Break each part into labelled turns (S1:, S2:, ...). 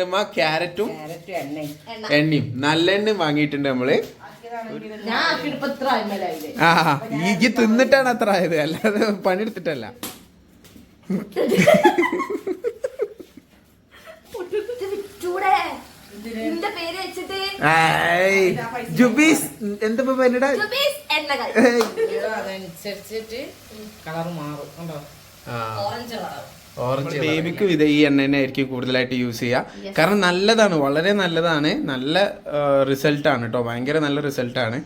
S1: വേണ്ടുമ്പോ ക്യാരറ്റും
S2: ക്യാരറ്റും എണ്ണയും.
S3: എണ്ണ.
S1: എണ്ണയും. നല്ലെണ്ണയും വാങ്ങിയിട്ടുണ്ട്
S3: നമ്മൾ.
S1: ആ ഈ തിന്നിട്ടാണ് അത്ര ആയത്. അല്ലാതെ പണിയെടുത്തിട്ടല്ല.
S3: ചൂടേ നിന്റെ പേര് വെച്ചിട്ട്.
S1: ഏയ്, ജുബീസ് എന്താ
S2: അതനുസരിച്ചിട്ട് കളർ മാറും. കണ്ടോ?
S3: ഓറഞ്ച് കളർ
S1: ഓറഞ്ച് ബേബിക്കും ഇത് ഈ എണ്ണ തന്നെ ആയിരിക്കും കൂടുതലായിട്ട് യൂസ് ചെയ്യുക കാരണം നല്ലതാണ് വളരെ നല്ലതാണ്. നല്ല റിസൾട്ട് ആണ് കേട്ടോ ഭയങ്കര നല്ല റിസൾട്ട് ആണ്.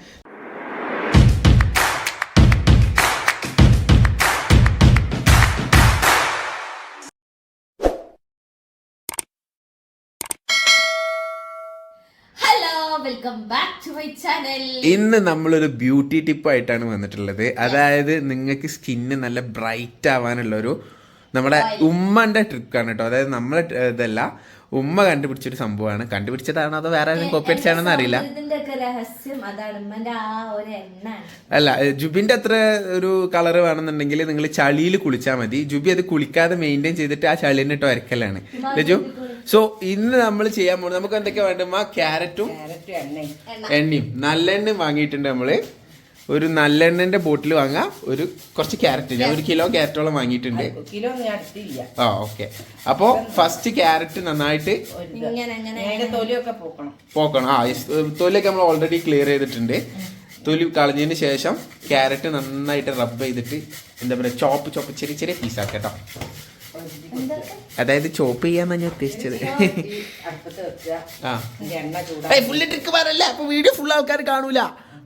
S3: Hello welcome back to my channel
S1: ഇന്ന് നമ്മളൊരു ബ്യൂട്ടി ടിപ്പ് ആയിട്ടാണ് വന്നിട്ടുള്ളത്. അതായത് നിങ്ങൾക്ക് സ്കിന്ന് നല്ല ബ്രൈറ്റ് ആവാനുള്ള ഒരു നമ്മുടെ ഉമ്മന്റെ ട്രിക്കാണ് കേട്ടോ. അതായത് നമ്മളെ ഇതല്ല ഉമ്മ കണ്ടുപിടിച്ചൊരു സംഭവമാണ്. കണ്ടുപിടിച്ചതാണോ അതോ വേറെ ആരെങ്കിലും കോപ്പി അടിച്ചാണെന്ന് അറിയില്ല.
S3: ഇതിന്റെ ഒക്കെ രഹസ്യം അതാണ് ഉമ്മന്റെ ആ ഒരു എണ്ണ
S1: അല്ല ജുബിന്റെ അത്ര ഒരു കളർ വേണമെന്നുണ്ടെങ്കിൽ നിങ്ങൾ ചളിയിൽ കുളിച്ചാൽ മതി. ജുബി അത് കുളിക്കാതെ മെയിന്റെയിൻ ചെയ്തിട്ട് ആ ചളിനെ ഇട്ട് വരക്കലാണ് ലജു സോ ഇന്ന് നമ്മൾ ചെയ്യാൻ പോകുന്നത് നമുക്ക് എന്തൊക്കെയാ വേണ്ടുമ്പോ ക്യാരറ്റും
S2: എണ്ണയും.
S3: എണ്ണ
S1: എണ്ണയും വാങ്ങിയിട്ടുണ്ട് നമ്മൾ. ഒരു നല്ലെണ്ണന്റെ ബോട്ടിൽ വാങ്ങാം. ഒരു കുറച്ച് ക്യാരറ്റ്. ഞാൻ ഒരു കിലോ ക്യാരറ്റോളം വാങ്ങിയിട്ടുണ്ട്.
S2: കിലോ ഒന്നും ഞാൻ എടുത്തില്ല.
S1: ആ ഓക്കെ. അപ്പോ ഫസ്റ്റ് ക്യാരറ്റ് നന്നായിട്ട്
S3: ഇങ്ങനെ ഇങ്ങനെ
S2: അതിന്റെ തൊലിയൊക്കെ പോക്കണം.
S1: പോക്കണം. ആ തൊലിയൊക്കെ നമ്മൾ ഓൾറെഡി ക്ലിയർ ചെയ്തിട്ടുണ്ട്. തൊലി കളഞ്ഞതിന് ശേഷം ക്യാരറ്റ് നന്നായിട്ട് റബ്ബ് ചെയ്തിട്ട് എന്താ പറയുക ചോപ്പ് ചോപ്പ് ചെറിയ ചെറിയ പീസാക്കട്ടോ അതായത് ചോപ്പ് ചെയ്യാന്നാ ഞാൻ ഉദ്ദേശിച്ചത്. ആ. ഫുള്ള് ട്രിക്ക് പറയല്ലേ അപ്പൊ വീഡിയോ ഫുൾ ആൾക്കാർ കാണൂല.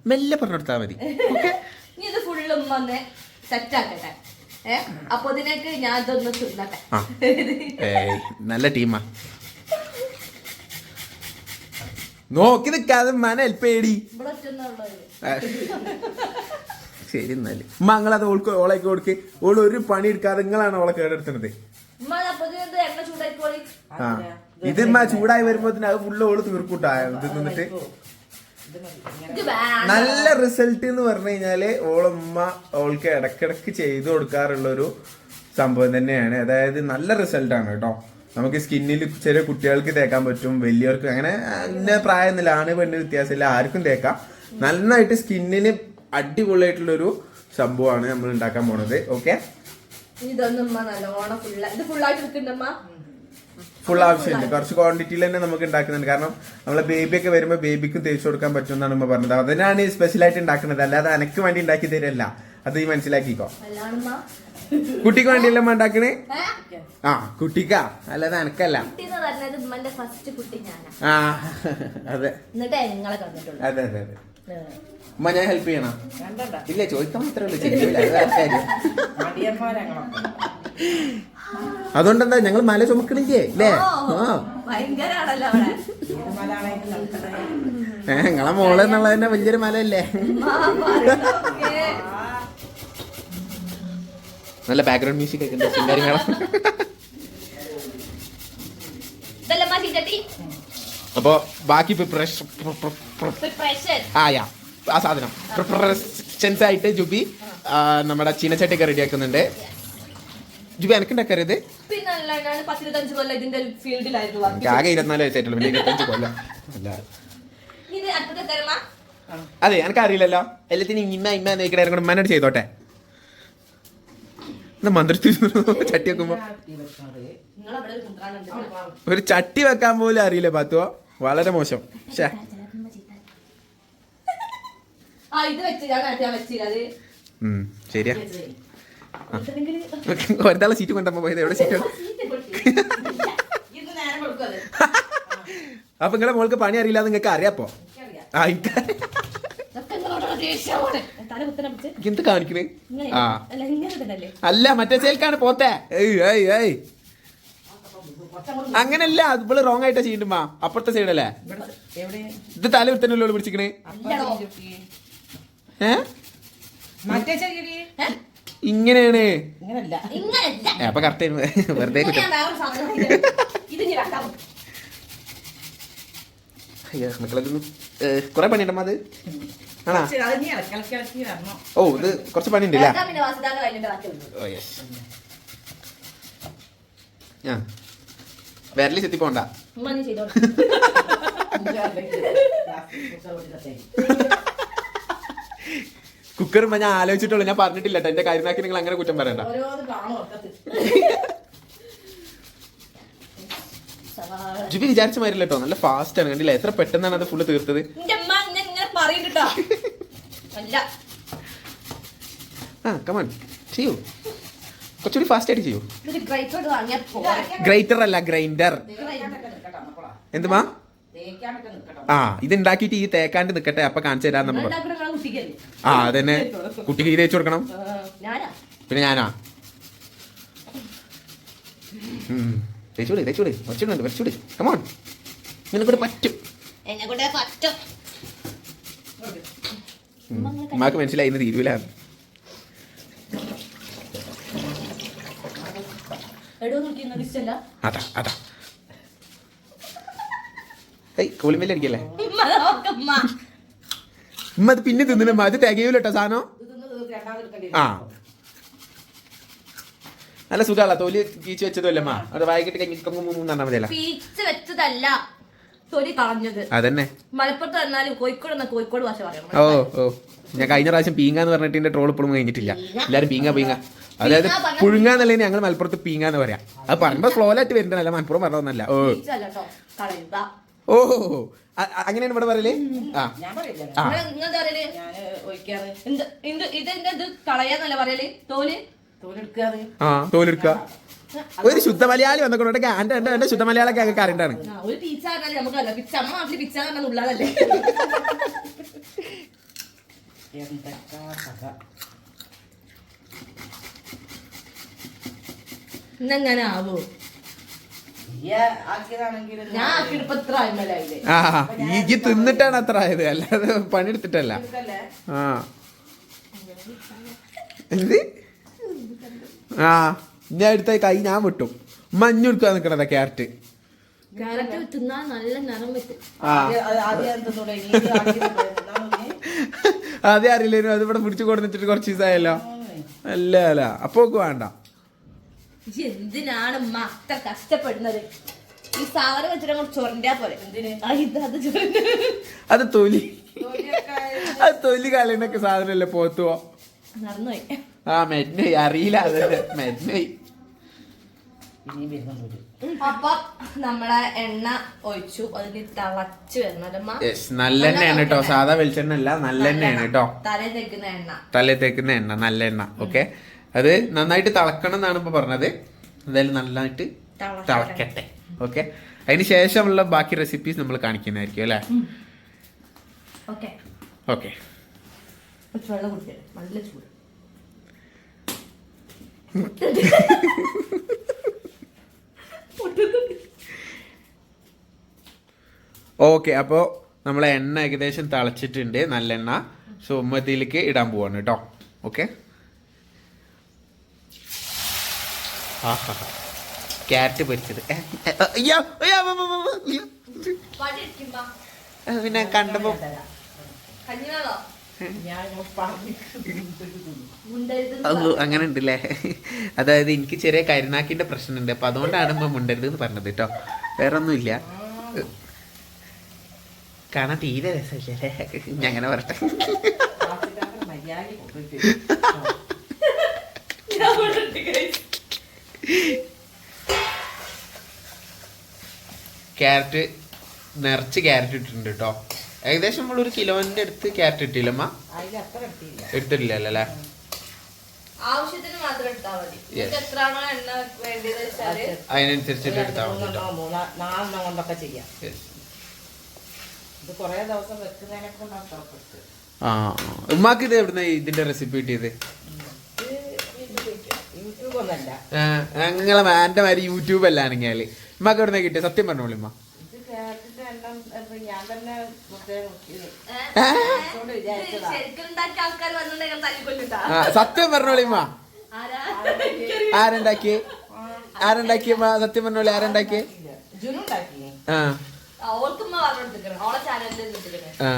S1: മെല്ലെ പറഞ്ഞു കൊടുത്താൽ മതി. ഓക്കെ?
S3: ഇനി ഇത് ഫുള്ളും വന്ന് സെറ്റ് ആക്കട്ടെ. അപ്പൊ ഇതിനേക്ക് ഞാൻ ഇതൊന്ന് തിന്നട്ടെ
S1: ഏയ് നല്ല ടീമാ നോക്കി നിൽക്കാതെ മന ഹെൽപ്പ് ചെയ്യടി.
S3: ഇവിടെ ഒറ്റന്നുള്ളത്
S1: ആ. ശരി എന്നാൽ. മങ്ങളത് ഓൾക്ക് ഓളേക്ക് കൊടുക്ക്. ഓൾ ഒരു പണി എടുക്കാതെ നിങ്ങളാണ് ഓളെ കേടെടുത്തത്
S3: ഇത്
S1: ചൂടായി വരുമ്പോ അത് ഫുള്ള് ഓൾ തീർക്കൂട്ടാ. ഇത് നിന്നിട്ട്. നല്ല റിസൾട്ട് എന്ന് പറഞ്ഞു കഴിഞ്ഞാൽ ഓളമ്മ ഓൾക്ക് ഇടക്കിടക്ക് ചെയ്തു കൊടുക്കാറുള്ള ഒരു സംഭവം തന്നെയാണ്. അതായത് നല്ല റിസൾട്ട് ആണ് കേട്ടോ. നമുക്ക് സ്കിന്നിൽ ചെറിയ കുട്ടികൾക്ക് തേക്കാൻ പറ്റും വലിയവർക്ക് അങ്ങനെ ഇന്ന പ്രായമൊന്നുമില്ല ആണ് പെണ്ണ് വ്യത്യാസമില്ല ആർക്കും തേക്കാം. നന്നായിട്ട് സ്കിന്നിന് അടിപൊളിയായിട്ടുള്ള ഒരു സംഭവമാണ് നമ്മൾ ഉണ്ടാക്കാൻ പോണത്. ഓക്കെ
S3: ഇതൊന്നും നല്ലോണം ഫുള്ള ഇത് ഫുള്ളായിട്ട് എടുക്കണ്ടമ്മ
S1: ഫുൾ ആവശ്യമില്ല. കുറച്ച് ക്വാണ്ടിറ്റിയിൽ തന്നെ നമുക്ക് ഉണ്ടാക്കുന്നുണ്ട്. കാരണം നമ്മളെ ബേബിയൊക്കെ വരുമ്പോൾ ബേബിക്കും തേച്ച് കൊടുക്കാൻ പറ്റുമെന്നാണ് ഉമ്മ പറഞ്ഞത്. അതിനാണ് ഈ സ്പെഷ്യലായിട്ട് ഉണ്ടാക്കുന്നത്. അല്ലാതെ അനക്ക് വേണ്ടി ഉണ്ടാക്കി തരല്ല. അത് ഈ മനസ്സിലാക്കിക്കോ. കുട്ടിക്ക് വേണ്ടിയല്ല ഉമ്മ ഉണ്ടാക്കണേ? ആ കുട്ടിക്കാ. അല്ലാതെ
S3: അനക്കല്ല.
S1: ആ അതെ. അതെ അതെ അതെ. ഉമ്മ ഞാൻ ഹെൽപ്പ് ചെയ്യണം? ഇല്ല ചോദിക്കാൻ മാത്രമേ ഉള്ളൂ. അതുകൊണ്ടെന്താ ഞങ്ങൾ മല ചുമക്കണില്ലേ? അല്ലേ ആ.
S3: ഭയങ്കരാണല്ലോ അവിടെ.
S2: ഏത് മലാണെങ്കിലും നടക്കട്ടെ
S1: ഏ നിങ്ങളെ മോൾ എന്നുള്ളത് തന്നെ വലിയൊരു മലയല്ലേ? നല്ല ബാക്ക്ഗ്രൗണ്ട് മ്യൂസിക് ഒക്കെ ഉണ്ട് കാര്യങ്ങളും അപ്പോ ബാക്കി ആ യാ ആ സാധനം. ആയിട്ട് ജുബി നമ്മുടെ ചീനച്ചട്ടിയൊക്കെ റെഡിയാക്കുന്നുണ്ട് എനിക്ക് ആകെ ഇരുപത്തിനാല് വയസ്സായിട്ടുള്ളൂ പിന്നെ ഇരുപത്തഞ്ച് കൊല്ലം. അല്ല അതെ എനിക്ക് അറിയില്ലല്ലോ ഇമ്മ ഇമ്മ ഇന്ന കൂടെ മനോട് ചെയ്തോട്ടെ. എന്നാ മന്ത്രി ചട്ടി വെക്കുമ്പോ?
S3: ഒരു
S1: ചട്ടി വെക്കാൻ പോലും അറിയില്ല പാത്തുവോ. വളരെ മോശം. ഷേ
S3: ആ ഇത് വെച്ച് ഞാൻ ഞാൻ വെച്ചില്ല അത്.
S1: ശരിയാ. ഒരാളെ സീറ്റ് കൊണ്ടപ്പോ പോയത് എവിടെ സീറ്റ് അപ്പൊ നിങ്ങളെ മോൾക്ക് പണി അറിയില്ല നിങ്ങൾക്ക് അറിയാപ്പോ എന്ത് കാണിക്കണേ? ആ.
S3: അല്ല
S1: മറ്റേ സേൽക്കാണ് പോത്തേ. ഏയ് ഏയ് ഏയ്. അങ്ങനല്ല ഇവൾ റോങ് ആയിട്ടാ ചെയ്യണ്ടുമാ അപ്പുറത്തെ സൈഡല്ലേ
S2: അല്ലേ?
S1: ഇത് തല വിത്തനല്ലോ പിടിച്ചിക്കണേ. ഏ? ഇങ്ങനെയാണ്.
S2: ഇങ്ങനല്ല.
S3: ഇങ്ങനല്ല.
S1: ഏ, അപ്പൊ കറക്റ്റ് വെറുതെ മക്കളതൊന്നും കുറെ പണിയുണ്ടമ്മ അത്? ആണോ? ഓ ഇത് കുറച്ച് പണിയുണ്ട് ആ. വിരലി ചെത്തി പോണ്ട. കുക്കർ ഞാൻ ആലോചിച്ചിട്ടുള്ളൂ. ഞാൻ പറഞ്ഞിട്ടില്ല എന്റെ കാര്യമാക്കി നിങ്ങൾ അങ്ങനെ കുറ്റം പറയണ്ട. ജിബി വിചാരിച്ച മാതിരി കേട്ടോ. നല്ല ഫാസ്റ്റ് ആണ്. കണ്ടില്ല? എത്ര പെട്ടെന്നാണ് അത് ഫുള്ള് തീർത്തത്. ആ കമാൻ ചെയ്യൂ. കുറച്ചുകൂടി ഫാസ്റ്റ് ആയിട്ട് ചെയ്യൂ. ഗ്രൈറ്റർ അല്ല ഗ്രൈൻഡർ. എന്തുമാ? ആ ഇത് ഉണ്ടാക്കിയിട്ട് ഈ തേക്കാണ്ട് നിക്കട്ടെ അപ്പൊ കാണിച്ചു തരാൻ നമ്മൾ ആ അതന്നെ. കുട്ടിക്ക് ഈ തേച്ചു കൊടുക്കണം പിന്നെ ഞാനാ. തേച്ചൂടെ തേച്ചൂടെ കുറച്ചുകൂടെ വരച്ചൂടെ. കമോൺ നിനക്കൂടെ പറ്റും. ഉമ്മാക്ക് മനസ്സിലായി ഇന്ന്
S3: ഇഷ്ടമല്ല
S1: അതാ അതാ. ഏയ് അടിക്കല്ലേ
S3: ഉമ്മ
S1: അത് പിന്നെ തിന്നണമ്മ അത് തികയൂല കേട്ടോ സാധനം. ആ. നല്ല സുഖമല്ല തൊലി കീച്ച് വെച്ചതല്ലമ്മ അത് വായിക്കിട്ട് കഴിഞ്ഞാൽ മതി മതിയല്ല.
S3: പീച്ച് വെച്ചതല്ല തൊലി കളഞ്ഞത്.
S1: അതന്നെ.
S3: മലപ്പുറത്ത് വന്നാലും കോഴിക്കോട് വന്ന കോഴിക്കോട് ഭാഷ പറയണം
S1: ഓ ഓ. ഞാൻ കഴിഞ്ഞ പ്രാവശ്യം പീങ്ങ എന്ന് പറഞ്ഞിട്ട് എന്റെ ട്രോൾ ഇപ്പോഴും കഴിഞ്ഞിട്ടില്ല എല്ലാരും പീങ്ങ പീങ്ങ. അതായത് പുഴുങ്ങാന്നുള്ളതിന് ഞങ്ങൾ മലപ്പുറത്ത് പീങ്ങ എന്ന് പറയാം. അത് പറയുമ്പോ ഫ്ലോലായിട്ട് വരുന്നതല്ല മലപ്പുറം പറഞ്ഞതൊന്നല്ല. ഓ. ഓ അങ്ങനെയാണ് ഇവിടെ പറയൽ? ആ.
S2: ഞാൻ പറയില്ല.
S1: ആ.
S3: നിങ്ങൾ പറയൽ?
S2: ഞാൻ ഒഴിക്കാറ്.
S3: എന്ത് ഇത് ഇതെന്റെ ഇത്? കളയാന്നല്ല പറയൽ? തോൽ?
S2: തോലെടുക്കാറ്.
S1: ആ തോലെടുക്ക ഒരു ശുദ്ധ മലയാളി വന്നോട്ടെ എന്റെ എന്റെ എന്റെ ശുദ്ധ മലയാളൊക്കെ ഞങ്ങൾക്ക് അറിയണ്ടാണ്
S3: ആ, ഒരു പീച്ച പിച്ച അമ്മ നാട്ടിൽ പിച്ച പറഞ്ഞാൽ ഉള്ളതല്ലേ?
S2: എന്തൊക്കെ കഥ.
S3: ഇന്നെങ്ങനെ ആവോ
S1: ആ ഈ തിന്നിട്ടാണ് അത്ര ആയത്. അല്ലാതെ പണിയെടുത്തിട്ടല്ല. ആ. എന്ത്? ആ ഞാൻ എടുത്ത കൈ ഞാൻ വിട്ടു. മഞ്ഞ എടുക്കാൻ നിക്കണതാ ക്യാരറ്റ്.
S3: ക്യാരറ്റ് തിന്നാൻ നല്ല നിറം വെക്കും
S1: ആ.
S2: ആദ്യം- അത്
S1: അറിയില്ലേനു ഇവിടെ പിടിച്ചു കൊടുത്തിട്ട് കുറച്ച് ദിവസമായല്ലോ. അല്ല അല്ല. അപ്പൊ വേണ്ട.
S3: എന്തിനാണ് ഉമ്മ അത്ര കഷ്ടപ്പെടുന്നത്? ഈ സാധനം വെച്ചിട്ട് അങ്ങോട്ട് ചൊറണ്ടാ പോലെ
S2: എന്തിന്?
S3: ആ, ഇത് അത് ചൊരണ്ട.
S1: അത് തൊലി.
S2: തൊലിയൊക്കെ
S1: അത് തൊലി കളയുന്നൊക്കെ സാധനമല്ലേ പോത്തുവോ
S3: നടന്നുപോയി.
S1: ആ മെന്നോയി അറിയില്ല
S2: ഇനിയും വരുന്നുണ്ട്
S3: അപ്പൊ നമ്മളെ എണ്ണ ഒഴിച്ചു. അതിന് തിളച്ച് വരണതമ്മ
S1: യെസ് നല്ലെണ്ണയാണ് കേട്ടോ സാധാ വെളിച്ചെണ്ണ അല്ല നല്ലെണ്ണയാണ് കേട്ടോ
S3: തലേ തേക്കുന്ന എണ്ണ.
S1: തലേ തേക്കുന്ന എണ്ണ നല്ല എണ്ണ. ഓക്കെ അത് നന്നായിട്ട് തിളക്കണം എന്നാണ് ഇപ്പൊ പറഞ്ഞത്. എന്തായാലും നന്നായിട്ട്
S3: തിളക്കട്ടെ.
S1: ഓക്കെ അതിന് ശേഷമുള്ള ബാക്കി റെസിപ്പീസ് നമ്മൾ കാണിക്കുന്നതായിരിക്കും അല്ലേ?
S3: ഓക്കെ
S1: ഓക്കെ
S3: നല്ല
S1: അപ്പോൾ നമ്മളെ എണ്ണ ഏകദേശം തിളച്ചിട്ടുണ്ട്. നല്ലെണ്ണ സോ ഉമ്മത്തിയിലേക്ക് ഇടാൻ പോവാണ് കേട്ടോ. ഓക്കെ ക്യാരറ്റ് പൊരിച്ചത് ഏ, ഏ, അയ്യോ അയ്യോ അമ്മ, അമ്മ, അമ്മ, അയ്യോ.
S3: വടി ഇരിക്കുമ്പോ
S1: പൊരിച്ചത്. പിന്നെ കണ്ടപ്പോ
S2: പറഞ്ഞു.
S1: അങ്ങനെ ഉണ്ടല്ലേ അതായത് എനിക്ക് ചെറിയ കരുനാക്കിന്റെ പ്രശ്നമുണ്ട്. അപ്പൊ അതുകൊണ്ടാണ് ഇപ്പൊ മുണ്ടരുത് എന്ന് പറഞ്ഞത് കേട്ടോ. വേറെ ഒന്നുമില്ല കാണാൻ തീരെ രസമില്ലേ ഞാൻ അങ്ങനെ പറട്ടെ ക്യാരറ്റ് നിറച്ച് ക്യാരറ്റ് ഇട്ടിട്ടുണ്ട് കേട്ടോ ഏകദേശം നമ്മൾ ഒരു കിലോന്റെ അടുത്ത് ക്യാരറ്റ് ഇട്ടില്ലമ്മ എടുത്തിട്ടില്ലല്ലോ? അല്ലേ
S3: ആവശ്യത്തിന് മാത്രം എടുത്താൽ മതി. എത്രയാണോ എണ്ണ വേണ്ടത് വെച്ചാൽ
S1: അതിനനുസരിച്ചിട്ട് എടുത്താൽ മതി കേട്ടോ
S2: മൂന്നെണ്ണോ മൂന്നാ നാലെണ്ണം കൊണ്ടൊക്കെ ചെയ്യാം. ഇത് കുറേ ദിവസം
S1: ആ ഉമ്മാക്ക് ഇത് എവിടുന്ന ഇതിന്റെ റെസിപ്പി കിട്ടിയത്? നിങ്ങളെ മാന്റെ മാതിരി യൂട്യൂബ് അല്ലാണെങ്കിൽ ഉമ്മാക്ക് എവിടെ കിട്ടിയ? സത്യം പറഞ്ഞോളൂ ഉമ്മ. സത്യം പറഞ്ഞോളൂ ഉമ്മ.
S3: ആരാ?
S1: ആരുണ്ടാക്കി ആരുണ്ടാക്കി ഉമ്മ? സത്യം പറഞ്ഞോളൂ ആരുണ്ടാക്കി ആ.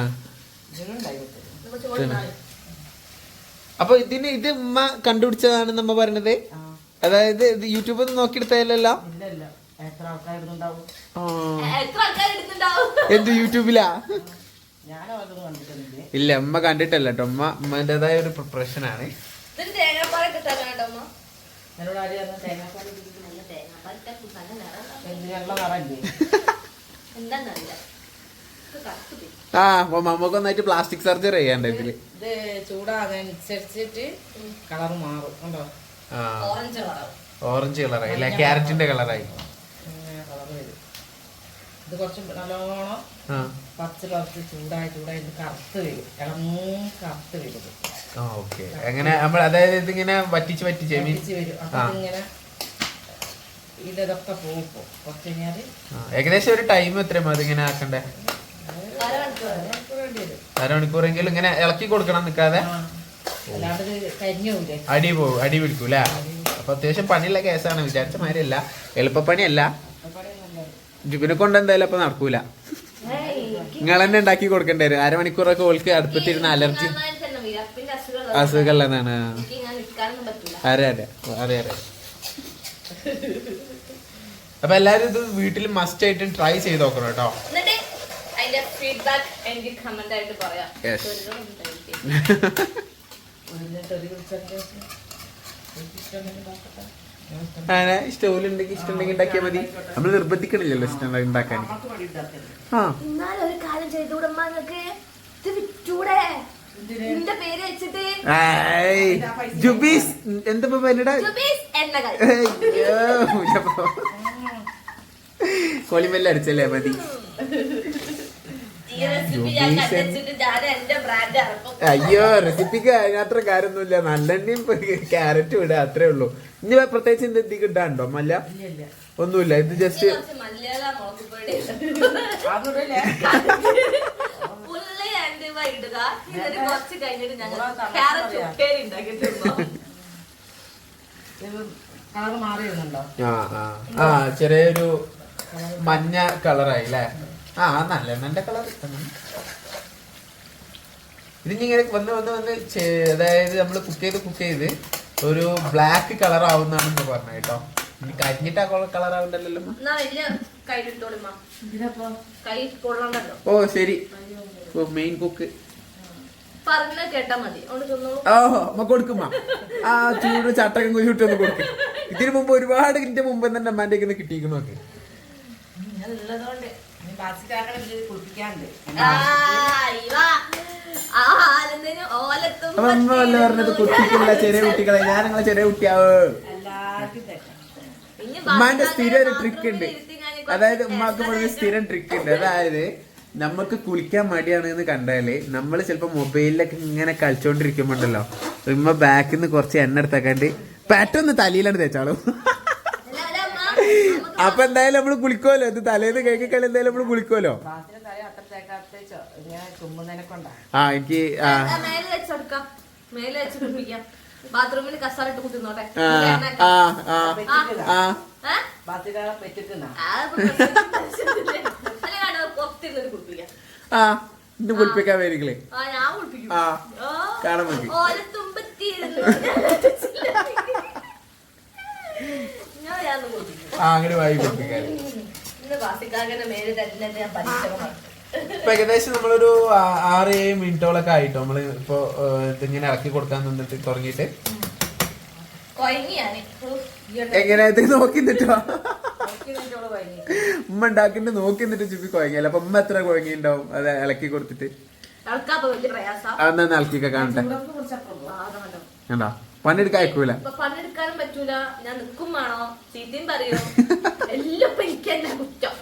S1: അപ്പൊ ഇതിന് ഇത് ഉമ്മ കണ്ടുപിടിച്ചതാണെന്ന് നമ്മ പറയണത്? അതായത് ഇത് യൂട്യൂബിൽ നിന്ന് എന്ത് യൂട്യൂബിലാ?
S2: ഞാൻ അതൊന്നും കണ്ടിട്ടില്ലേ
S1: ഇല്ല അമ്മ കണ്ടിട്ടല്ല കേട്ടോ അമ്മ അമ്മന്റെതായ ഒരു
S3: പോയി.
S1: ആ അപ്പൊ മമ്മക്ക് ഒന്നായിട്ട് പ്ലാസ്റ്റിക് സർജറി ചെയ്യാണ്ട് ഇതിൽ.
S2: ഇത് ചൂടാകാനുസരിച്ചിട്ട് കളർ മാറും കണ്ടോ?
S3: ഓറഞ്ച്
S1: കളറായി അല്ലെ? ക്യാരറ്റിന്റെ കളറായി
S2: ഇത് കുറച്ച് നല്ലോണം പച്ച പച്ച ചൂടായി ചൂടായി ഇത് കറുത്ത് വരും. ഇളം കറുത്ത് വരും.
S1: എങ്ങനെ നമ്മൾ അതായത് ഇതിങ്ങനെ വറ്റിച്ച് വറ്റിച്ച്
S2: വരും. അപ്പൊ. ഇതിങ്ങനെ ഇതൊക്കെ പോകും. കുറച്ച്
S1: കഴിഞ്ഞാൽ ഏകദേശം ഒരു ടൈം എത്രയും ആക്കണ്ടേ
S2: നമുക്ക് വേണ്ടി വരും
S1: അരമണിക്കൂറെങ്കിലും ഇങ്ങനെ ഇളക്കി കൊടുക്കണം
S2: നിക്കാതെ
S1: അടി പോകും അടി പിടിക്കൂല അപ്പൊ അത്യാവശ്യം പണിയുള്ള കേസാണ്. വിചാരിച്ച മാതിരി അല്ല എളുപ്പ എളുപ്പപ്പണിയല്ല. ജുബിനെ കൊണ്ട് എന്തായാലും അപ്പൊ നടക്കൂല. നിങ്ങൾ തന്നെ ഉണ്ടാക്കി കൊടുക്കേണ്ടി വരും. അരമണിക്കൂറൊക്കെ ഓൾക്ക് അടുപ്പത്തിരുന്ന അലർജി അസുഖമുള്ളതാണ്. അതെ അതെ. അതെ അതെ. അപ്പൊ എല്ലാരും ഇത് വീട്ടിൽ മസ്റ്റ് ആയിട്ട് ട്രൈ ചെയ്ത് നോക്കണം കേട്ടോ.
S3: ഫീഡ്ബാക്ക് എനിക്ക് കമന്റ് ആയിട്ട് പറയാം.
S1: അങ്ങനെ ഇഷ്ടമുണ്ടെങ്കിൽ ഇഷ്ടമുണ്ടെങ്കിൽ ഉണ്ടാക്കിയാൽ മതി. നമ്മൾ നിർബന്ധിക്കണില്ലല്ലോ ഇഷ്ടം ഉണ്ടാക്കാൻ. ആ.
S3: ഒരു കാര്യം
S1: ചെയ്തു ജുബീസ്. എന്താ പേരുടെ കോളിമെല്ല അടിച്ചല്ലേ മതി
S3: ഈ റെസിപ്പി ഞാൻ കണ്ടുവച്ചിട്ട് ഞാൻ എന്റെ ബ്രാൻഡ് ഇറക്കും
S1: അയ്യോ റെസിപ്പിക്ക് അതിനത്ര കാര്യമൊന്നുമില്ല. നല്ലെണ്ണയും ക്യാരറ്റും ഇടുക അത്രേ ഉള്ളൂ. ഇനി പ്രത്യേകിച്ച് എന്ത് എന്തെങ്കിലും ഇടാണ്ടോ മല്ല. ഒന്നുമില്ല. ഇത് ജസ്റ്റ് ആ ചെറിയൊരു മഞ്ഞ കളറായി അല്ലേ ആ നല്ലെണ്ണന്റെ കളർ ഇതിങ്ങനെ വന്ന് വന്ന് വന്ന് അതായത് നമ്മൾ കുക്ക് ചെയ്ത് കുക്ക് ചെയ്ത് ഒരു ബ്ലാക്ക് കളർ ആവുന്നാണെന്ന് പറഞ്ഞു കേട്ടോ. ഇനി കരിഞ്ഞിട്ട് ആ കളർ ആവണ്ടല്ലോ. ഓ ശരി. മെയിൻ കുക്ക് കൊടുക്കുമ്മ ആ ചൂട് ചട്ടകം കുഴിട്ടൊന്ന് കൊടുക്കും. ഇതിനു മുമ്പ് ഒരുപാട് ഇതിന്റെ മുമ്പ് തന്നെ അമ്മാന്റെ ഒക്കെ കിട്ടിയിരിക്കണോക്കെ പറഞ്ഞത് കുട്ടിക്കുള്ള ചെറിയ കുട്ടികളെ ഞാൻ നിങ്ങളെ ചെറിയ കുട്ടിയാവ്.
S2: എല്ലാവർക്കും തെറ്റാം
S3: ഇനി
S1: ഉമ്മാന്റെ സ്ഥിരം ഒരു ട്രിക്ക് ഉണ്ട്. അതായത് ഉമ്മാക്ക് പറഞ്ഞ
S3: exercise
S1: സ്ഥിരം ട്രിക്ക് ഉണ്ട്. അതായത് നമുക്ക് കുളിക്കാൻ മടിയാണ് എന്ന് കണ്ടാൽ നമ്മൾ ചിലപ്പോ മൊബൈലിലൊക്കെ ഇങ്ങനെ കളിച്ചോണ്ടിരിക്കുമ്പോണ്ടല്ലോ ഉമ്മ ബാക്കിൽ നിന്ന് കുറച്ച് എണ്ണ എടുത്താക്കാണ്ട് പാറ്റൊന്ന് തലയിലാണ് തേച്ചാളും
S3: അല്ല, അല്ല, അമ്മ, നമുക്ക്
S1: അപ്പൊ എന്തായാലും നമ്മൾ കുളിക്കുമല്ലോ ഇത് തലേന്ന് കഴിക്കാൻ എന്തായാലും നമ്മൾ കുളിക്കുമല്ലോ ആ എനിക്ക് ആ.
S3: ബാത്റൂമിൽ കസാല ഇട്ട് കുത്തിന്നോട്ടെ.
S1: ആ ആ ആ. ആ
S3: ഏ?
S2: ബാസിക്കാരെ പെറ്റിട്ടുന്നാ
S3: ആ, ഇപ്പൊ പ്രശ്നമില്ല. അല്ല, കാണോ, പുറത്തിരുന്നിട്ട് കുളിപ്പിക്കാം.
S1: ആ ഇന്ന് കുളിപ്പിക്കാൻ വരികളെ
S3: ആ, ഞാൻ കുളിപ്പിക്കും.
S1: ആ.
S3: ഓ,
S1: കാണാൻ മതി.
S3: ഓലത്തുമ്പത്തിരുന്ന് ഞാൻ ഞാൻ കുളിപ്പിക്കും.
S1: ആ വായി ഇപ്പൊ ഏകദേശം നമ്മളൊരു ആറ് ഏഴ് മിനിറ്റോളൊക്കെ ആയിട്ടോ? നമ്മൾ ഇപ്പൊ ഇങ്ങനെ ഇതിങ്ങനെ ഇറക്കി കൊടുക്കാൻ നിന്നിട്ട് തുടങ്ങിയിട്ട്?
S3: കൊയങ്ങിയാണ്.
S1: എങ്ങനെ? ഇത് നോക്കി നിന്നിട്ടോ? ഉമ്മ ഉണ്ടാക്കിട്ട് നോക്കി നിന്നിട്ട് ചുപ്പി കുഴങ്ങിയല്ല അപ്പൊ ഉമ്മ എത്ര കുഴങ്ങിണ്ടാവും അത് ഇളക്കി കൊടുത്തിട്ട്? അന്നാ ഇളക്കിയൊക്കെ കാണട്ടെ? കണ്ടോ പണിയെടുക്കാൻ അയക്കൂല?
S3: പറ്റൂല. ഞാൻ നിക്കും വേണോ? ചീത്തയും പറയോ. എല്ലാം ഇപ്പൊ എനിക്ക് തന്നെ കുറ്റം.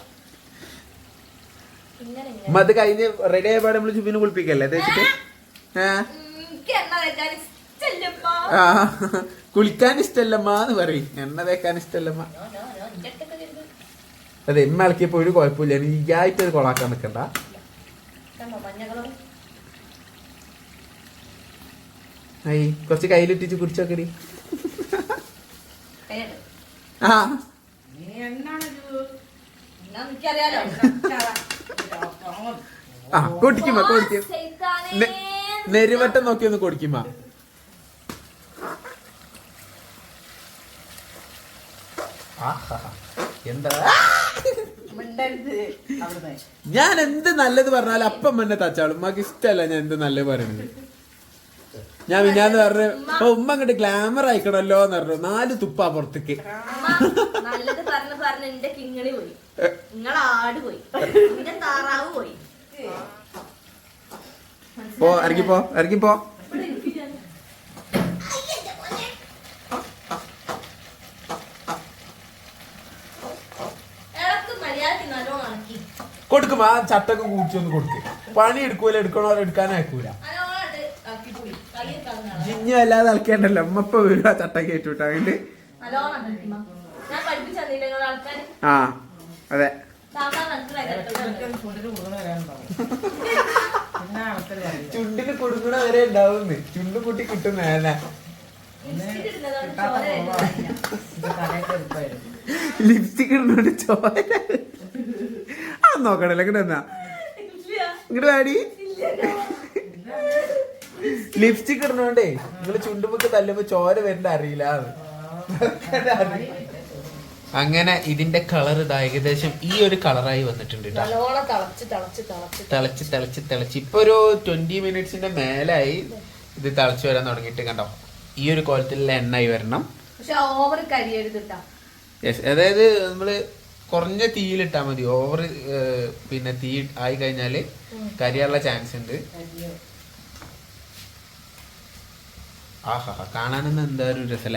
S1: അത് കഴിഞ്ഞ് റെഡി ആയപാട് നമ്മൾ ജുബിന് കുളിപ്പിക്കല്ലേ? തേച്ചിട്ട്? കുളിക്കാൻ ഇഷ്ടല്ലമ്മാന്ന് പറയും. എണ്ണ തേക്കാൻ ഇഷ്ടല്ലമ്മ. അതെ ഇമ്മ ഇളക്കിയപ്പോ ഒരു കുഴപ്പമില്ല. നീയായിട്ട് അത് കൊളാക്കാൻ നിക്കണ്ട.
S3: കൊറച്ച്
S1: ഐ കയ്യിലിട്ടിച്ച് കുടിച്ചോക്കടി. ആ. ആ കൊടുക്കുമ്പോ കൊടുക്കും നെരുവട്ടം നോക്കി ഒന്ന് കൊടുക്കുമ്പോ ഞാൻ എന്ത് നല്ലത് പറഞ്ഞാലും അപ്പം എന്നെ തച്ചാളും. ഉമ്മക്ക് ഇഷ്ടമല്ല ഞാൻ എന്ത് നല്ലത് പറയുന്നത് ഞാൻ മിന്നാന്ന് പറഞ്ഞു ഉമ്മ അങ്ങോട്ട് ഗ്ലാമർ ആയിക്കണല്ലോ എന്ന് പറഞ്ഞു. നാല് തുപ്പാ പുറത്തേക്ക്.
S3: നല്ലത് പറഞ്ഞു പറഞ്ഞ് എന്റെ കിങ്ങണി പോയി. നിങ്ങളെ ആട് പോയി. എന്റെ താറാവ് പോയി.
S1: പോ ഇറങ്ങിപ്പോ ഇറങ്ങിപ്പോ. കൊടുക്കും ആ ചട്ടൊക്കെ കൂട്ടിച്ചൊന്ന് കൊടുക്കും. പണി എടുക്കൂല എടുക്കണോ എടുക്കാനും
S3: നല്ലോണം ഇളക്കി
S1: ഉമ്മ.
S3: വീട് ആ തന്നില്ലേ നിങ്ങളെ അതിന്റെ
S1: ആ അതെ.
S2: ചുണ്ടിന് കൊടുക്കണ
S1: വരെ ഉണ്ടാവുന്നു ചുണ്ട് കൂട്ടി കിട്ടുന്ന
S3: ലിപ്സ്റ്റിക്
S1: ഇടുന്നുണ്ട് ചോര ആ നോക്കണല്ലോ ഇങ്ങോട്ട് എന്നാ
S3: ഇല്ല.
S1: ഇങ്ങോട്ട് വാടി. ലിപ്സ്റ്റിക് ഇടുന്നോണ്ടേ നിങ്ങൾ ചുണ്ടുമുക്ക് തല്ലുമ്പോ ചോര വരണ്ട അറിയില്ല. അങ്ങനെ ഇതിന്റെ കളർ ഇതാ ഏകദേശം ഈ ഒരു കളറായി വന്നിട്ടുണ്ട്
S3: തിളച്ച് തിളച്ച് തിളച്ച്.
S1: ഇപ്പൊ ഒരു ട്വന്റി മിനിറ്റ്സിന്റെ മേലായി ഇത് തിളച്ച് വരാൻ തുടങ്ങിട്ട് കണ്ടോ? ഈ ഒരു കോലത്തിലുള്ള എണ്ണയായി വരണം. യെസ് അതായത് നമ്മൾ കുറഞ്ഞ തീയിലിട്ടാ മതി. ഓവർ പിന്നെ തീ ആയി കഴിഞ്ഞാൽ കരിയാനുള്ള ചാൻസ് ഉണ്ട്.
S3: ഇനി കാണാനൊന്നും എന്തായാലും
S1: ഇല്ലില്ല.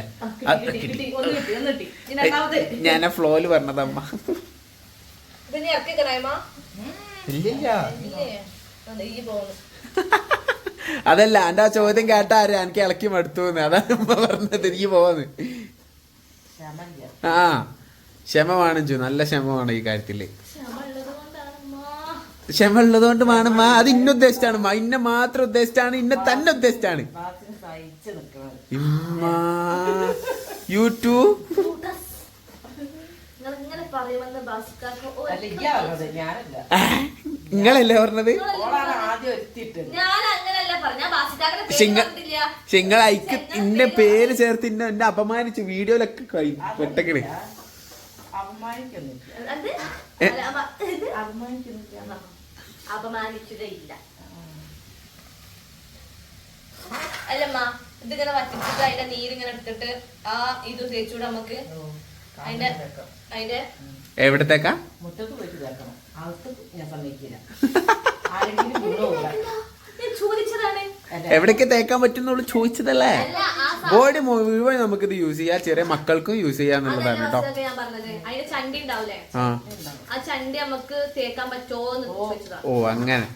S3: ഞാൻ അത് ഈ പോകുന്നു.
S1: അതല്ല എന്റെ ആ ചോദ്യം കേട്ടാ ആരും? എനിക്ക് ഇളക്കി മടുത്തു അതാണ് ഉമ്മ പറഞ്ഞത്. എനിക്ക് പോവാന്ന് ആ ക്ഷമ വേണം നല്ല ക്ഷമ വേണം ഈ കാര്യത്തിൽ.
S3: ക്ഷമ ഉള്ളത് കൊണ്ട് വേണം
S1: ക്ഷമ ഉള്ളതുകൊണ്ട് വേണം അത് ഇന്ന ഉദ്ദേശിച്ചാണ് മാ. ഇന്നെ മാത്രം ഉദ്ദേശിച്ചാണ്. ഇന്നെ തന്നെ ഉദ്ദേശിച്ചാണ്. യൂട്യൂബ് നിങ്ങളല്ലേ പറഞ്ഞത്? നിങ്ങൾ അയക്ക് ഇന്റെ പേര് ചേർത്ത് ഇന്നെ എന്നെ അപമാനിച്ച് വീഡിയോയിലൊക്കെ പെട്ടക്കണേ.
S2: അപമാനിക്കുന്നില്ല
S3: അത്
S1: ഏ?
S3: അല്ല, അമ്മ, ഇത്
S2: അപമാനിക്കുന്നില്ല
S3: അപമാനിക്കുകയില്ല അല്ലമ്മ ഇതിങ്ങനെ വറ്റിച്ചിട്ട് അതിന്റെ നീരിങ്ങനെ എടുത്തിട്ട് ആ ഇത് തേച്ചൂടെ നമുക്ക്? അതിന്റെ അതിന്റെ
S1: എവിടത്തേക്കാ
S2: മുറ്റത്ത് പോയിട്ട് അകത്ത് ഞാൻ സമ്മതിക്കില്ല. ആരെങ്കിലും
S3: ചോദിച്ചതാണ്.
S1: എവിടേക്ക് തേക്കാൻ പറ്റും ചോദിച്ചതല്ലേ? ബോഡി മുഴുവൻ നമുക്ക് ഇത് യൂസ് ചെയ്യാം. ചെറിയ മക്കൾക്കും യൂസ് ചെയ്യാന്നുള്ളതാണ് കേട്ടോ.
S3: ഞാൻ പറഞ്ഞത്. അതിന്റെ ചണ്ടി ഉണ്ടാവില്ലേ?
S1: ആ.
S3: ആ ചണ്ടി നമുക്ക് തേക്കാൻ പറ്റുമോ ചോദിച്ചതാ.
S1: ഓ അങ്ങനെ.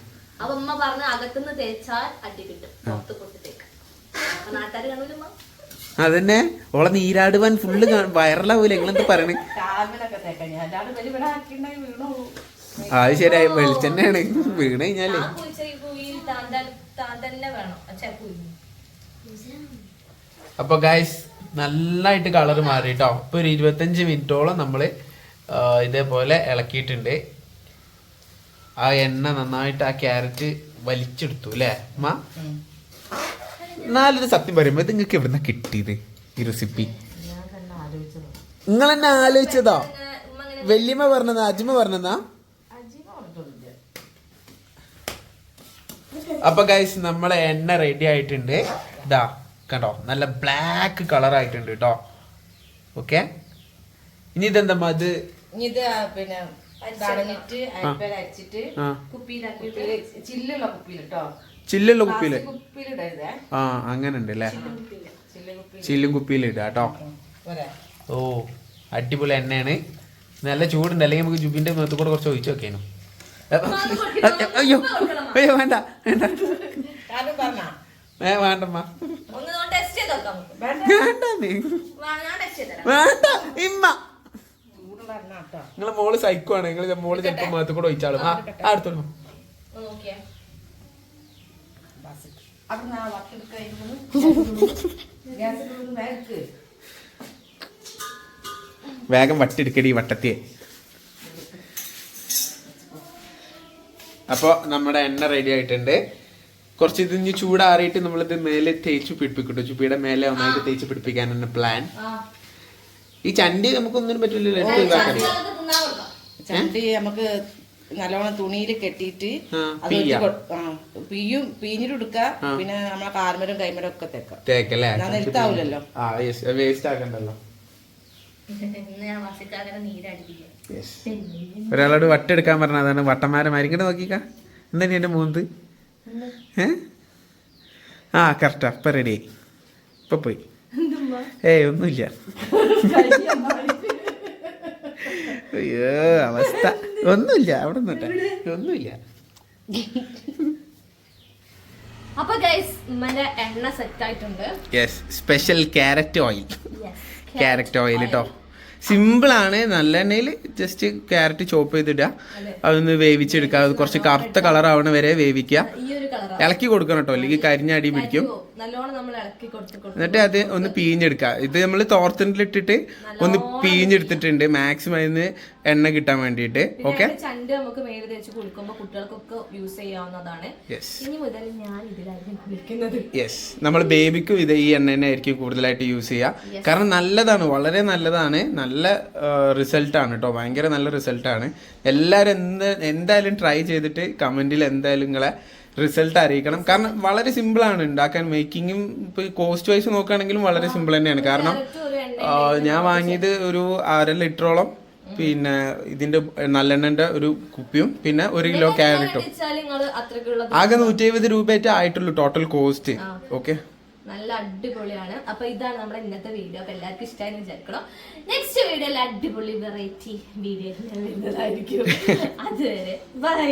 S3: അപ്പൊ അമ്മ പറഞ്ഞ അകത്തുനിന്ന് തേച്ചാൽ അടി കിട്ടും പുറത്ത് കൊട്ടി തേക്കാം അപ്പൊ നാട്ടുകാർ കാണൂലമ്മ
S1: അതന്നെ. ഓളെ നീരാടുവാൻ ഫുള്ള് വൈറലാവൂല നിങ്ങളെന്ത് പറയണേ? അത് ശരിയായി വെളിച്ചെണ്ണയാണ്. വീണ്
S3: കഴിഞ്ഞാൽ.
S1: അപ്പൊ ഗൈസ് നന്നായിട്ട് കളർ മാറി കേട്ടോ ഇപ്പൊ ഒരു ഇരുപത്തഞ്ച് മിനിറ്റോളം നമ്മൾ ഇതേപോലെ ഇളക്കിയിട്ടുണ്ട്. ആ എണ്ണ നന്നായിട്ട് ആ ക്യാരറ്റ് വലിച്ചെടുത്തു അല്ലേ? അമ്മ എന്നാലൊരു സത്യം പറയുമ്പോ ഇത് നിങ്ങൾക്ക് എവിടുന്ന കിട്ടിയത് ഈ റെസിപ്പി
S2: ഞാൻ തന്നെ ആലോചിച്ചത്.
S1: നിങ്ങൾ എന്നെ ആലോചിച്ചതോ? വല്യമ്മ പറഞ്ഞതാ അജിമ പറഞ്ഞതാ? അപ്പൊ ഗൈസ് നമ്മളെ എണ്ണ റെഡി ആയിട്ടുണ്ട്. ഇതാ കണ്ടോ? നല്ല ബ്ലാക്ക് കളർ ആയിട്ടുണ്ട് കേട്ടോ ഓക്കെ ഇനി ഇതെന്താ അത്
S2: ഇത്? പിന്നെ അരിപ്പേൽ അരിച്ചിട്ട്
S3: കുപ്പിയിലാക്കിയിട്ട്
S2: ചില്ലുള്ള കുപ്പിയിൽ കേട്ടോ
S1: ചില്ലുള്ള
S2: കുപ്പിയിൽ.
S1: ആ അങ്ങനെ ഉണ്ട് അല്ലേ
S2: ചില്ല് കുപ്പിയിൽ
S1: ചില്ലും കുപ്പിയിൽ ഇടാ കേട്ടോ ഓ അടിപൊളി എണ്ണയാണ്. നല്ല ചൂടുണ്ട്. അല്ലെങ്കിൽ നമുക്ക് ജുബിന്റെ മുഖത്ത് കൂടെ കുറച്ച് ഒഴിച്ചു വെക്കേനു. അയ്യോ അയ്യോ വേണ്ട വേണ്ട. ഏ വേണ്ടമ്മ.
S2: വേണ്ട
S1: വേണ്ട ഇമ്മ. നിങ്ങളെ മോൾ സൈക്കോ ആണ് നിങ്ങൾ മോൾ ചിലപ്പോ മുഖത്ത് കൂടെ ഒഴിച്ചാളും. ആ
S2: വേക്ക്
S1: വേഗം വട്ടെടുക്കടി വട്ടത്തിയെ അപ്പോൾ നമ്മുടെ എണ്ണ റെഡി ആയിട്ടുണ്ട്. കുറച്ച് ഇത് ഇനി ചൂടാറിയിട്ട് നമ്മളിത് മേലെ തേച്ച് പിടിപ്പിക്കട്ടോ. ചുപ്പിയുടെ മേലെ ഒന്നായിട്ട് തേച്ച് പിടിപ്പിക്കാനാണ് പ്ലാൻ ഈ ചണ്ടി നമുക്കൊന്നിനും പറ്റില്ലല്ലോ എടുത്ത്
S3: ചാച്ചകൾക്ക്
S2: ചണ്ടി നമുക്ക് നല്ലോണം തുണിയിൽ കെട്ടിയിട്ട്
S1: ആ,
S2: അത്
S1: പിയ്യാ.
S2: വെച്ച് കൊ- ആ, പിയ്യും പിഞ്ഞിട്ട് എടുക്കുക പിന്നെ നമ്മളെ കാൽമരും കൈമരും ഒക്കെ തെക്കാം
S1: തേക്കല്ലേ?
S2: ഞാൻ നിലത്താവൂലല്ലോ
S1: ആ യെസ് വേസ്റ്റ് ആക്കണ്ടല്ലോ.
S3: ഇന്ന് ഞാൻ വസിക്കാകരെ നീരടിപ്പിക്കാം.
S1: ഒരാളോട് വട്ടെടുക്കാൻ പറഞ്ഞ അതാണ് വട്ടന്മാരന്മാർ ഇങ്ങോട്ട് നോക്കിക്ക. എന്താ നീ എന്റെ മൂന്ന് ഏ? ആ കറക്റ്റാ അപ്പൊ റെഡി ആയി. ഇപ്പൊ പോയി. ഏയ് ഒന്നുമില്ല. അയ്യോ അവസ്ഥ. ഒന്നുമില്ല അവിടെ നിന്നിട്ടെ. ഒന്നുമില്ല.
S3: അപ്പൊ ഗൈസ് ഉമ്മന്റെ എണ്ണ സെറ്റ് ആയിട്ടുണ്ട്.
S1: Yes special carrot oil. Carrot oil കേട്ടോ സിമ്പിൾ ആണ്. നല്ല എണ്ണയിൽ ജസ്റ്റ് ക്യാരറ്റ് ചോപ്പ് ചെയ്തിടുക. അതൊന്ന് വേവിച്ചെടുക്കുക. അത് കുറച്ച് കറുത്ത കളർ ആവണ വരെ വേവിക്കുക. ഇളക്കി കൊടുക്കണം കേട്ടോ. അല്ലെങ്കിൽ കരിഞ്ഞ അടി പിടിക്കും. എന്നിട്ട് അത് ഒന്ന് പിഴിഞ്ഞെടുക്കുക ഇത് നമ്മൾ തോർത്തിട്ടിട്ട് ഒന്ന് പിഴിഞ്ഞെടുത്തിട്ടുണ്ട് മാക്സിമം അതിന് എണ്ണ കിട്ടാൻ വേണ്ടിയിട്ട്. ഓക്കെ
S3: ചണ്ട് നമുക്ക് മേൽ തേച്ച് കുളിക്കുമ്പോൾ കുട്ടികൾക്കൊക്കെ യൂസ് ചെയ്യാവുന്നതാണ്. ഇനി മുതൽ ഞാൻ ഇതിലായിരിക്കും കുളിക്കുന്നത്.
S1: യെസ് നമ്മൾ ബേബിക്കും ഇത് ഈ എണ്ണ തന്നെ ആയിരിക്കും കൂടുതലായിട്ട് യൂസ് ചെയ്യുക കാരണം നല്ലതാണ് വളരെ നല്ലതാണ്. നല്ല റിസൾട്ട് ആണ് കേട്ടോ ഭയങ്കര നല്ല റിസൾട്ട് ആണ്. എല്ലാവരും എന്ത് എന്തായാലും ട്രൈ ചെയ്തിട്ട് കമന്റിൽ എന്തായാലും നിങ്ങളെ റിസൾട്ട് അറിയിക്കണം. കാരണം വളരെ സിമ്പിൾ ആണ് ഉണ്ടാക്കാൻ. മേക്കിങ്ങും ഇപ്പോൾ കോസ്റ്റ് വൈസ് നോക്കുകയാണെങ്കിലും വളരെ സിമ്പിൾ തന്നെയാണ്. കാരണം ഞാൻ വാങ്ങിയത് ഒരു അര ലിറ്ററോളം പിന്നെ ഇതിന്റെ നല്ലെണ്ണന്റെ ഒരു കുപ്പിയും പിന്നെ ഒരു കിലോ ക്യാരറ്റും ആകെ നൂറ്റി എഴുപത് രൂപയായിട്ട് ആയിട്ടുള്ളൂ ടോട്ടൽ കോസ്റ്റ് ഓക്കെ
S3: നല്ല അടിപൊളിയാണ്. അപ്പൊ ഇതാണ് നമ്മുടെ ഇന്നത്തെ വീഡിയോ അപ്പൊ എല്ലാവർക്കും ഇഷ്ടമായി വിചാരിക്കണം. നെക്സ്റ്റ് വീഡിയോയിൽ അടിപൊളി വെറൈറ്റി വീഡിയോ വരുന്നതായിരിക്കും. അതുവരെ ബൈ